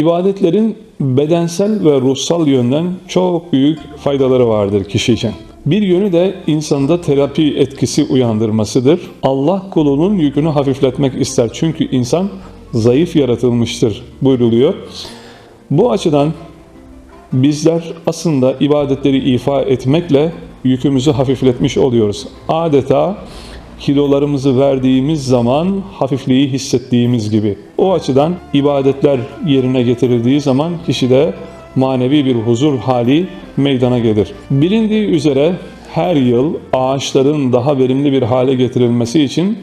İbadetlerin bedensel ve ruhsal yönden çok büyük faydaları vardır kişi için. Bir yönü de insanda terapi etkisi uyandırmasıdır. Allah kulunun yükünü hafifletmek ister. Çünkü insan zayıf yaratılmıştır buyruluyor. Bu açıdan bizler aslında ibadetleri ifa etmekle yükümüzü hafifletmiş oluyoruz. Adeta kilolarımızı verdiğimiz zaman hafifliği hissettiğimiz gibi. O açıdan ibadetler yerine getirildiği zaman kişide manevi bir huzur hali meydana gelir. Bilindiği üzere her yıl ağaçların daha verimli bir hale getirilmesi için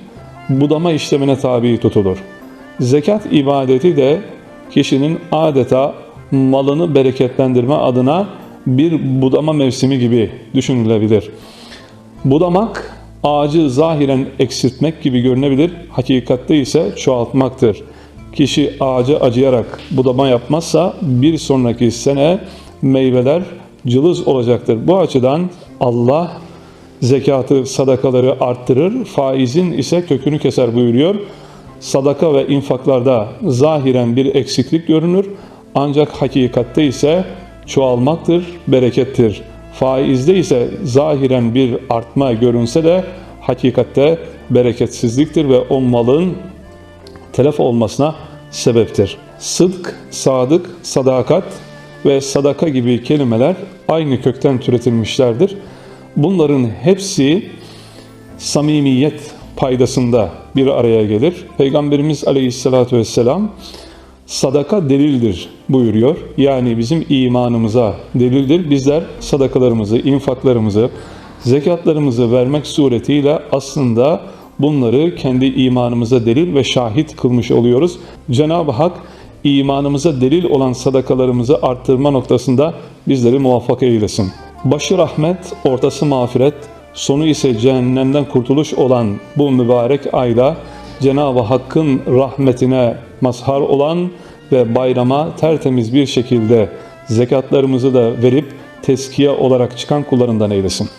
budama işlemine tabi tutulur. Zekat ibadeti de kişinin adeta malını bereketlendirme adına bir budama mevsimi gibi düşünülebilir. Budamak ağacı zahiren eksiltmek gibi görünebilir, hakikatte ise çoğaltmaktır. Kişi ağacı acıyarak budama yapmazsa bir sonraki sene meyveler cılız olacaktır. Bu açıdan Allah zekatı, sadakaları arttırır, faizin ise kökünü keser buyuruyor. Sadaka ve infaklarda zahiren bir eksiklik görünür ancak hakikatte ise çoğalmaktır, berekettir. Faizde ise zahiren bir artma görünse de hakikatte bereketsizliktir ve o malın telef olmasına sebeptir. Sıdk, sadık, sadakat ve sadaka gibi kelimeler aynı kökten türetilmişlerdir. Bunların hepsi samimiyet paydasında bir araya gelir. Peygamberimiz aleyhissalatü vesselam sadaka delildir buyuruyor. Yani bizim imanımıza delildir. Bizler sadakalarımızı, infaklarımızı, zekatlarımızı vermek suretiyle aslında bunları kendi imanımıza delil ve şahit kılmış oluyoruz. Cenab-ı Hak imanımıza delil olan sadakalarımızı arttırma noktasında bizleri muvaffak eylesin. Başı rahmet, ortası mağfiret, sonu ise cehennemden kurtuluş olan bu mübarek ayda Cenab-ı Hakk'ın rahmetine mazhar olan ve bayrama tertemiz bir şekilde zekatlarımızı da verip teskiye olarak çıkan kullarından eylesin.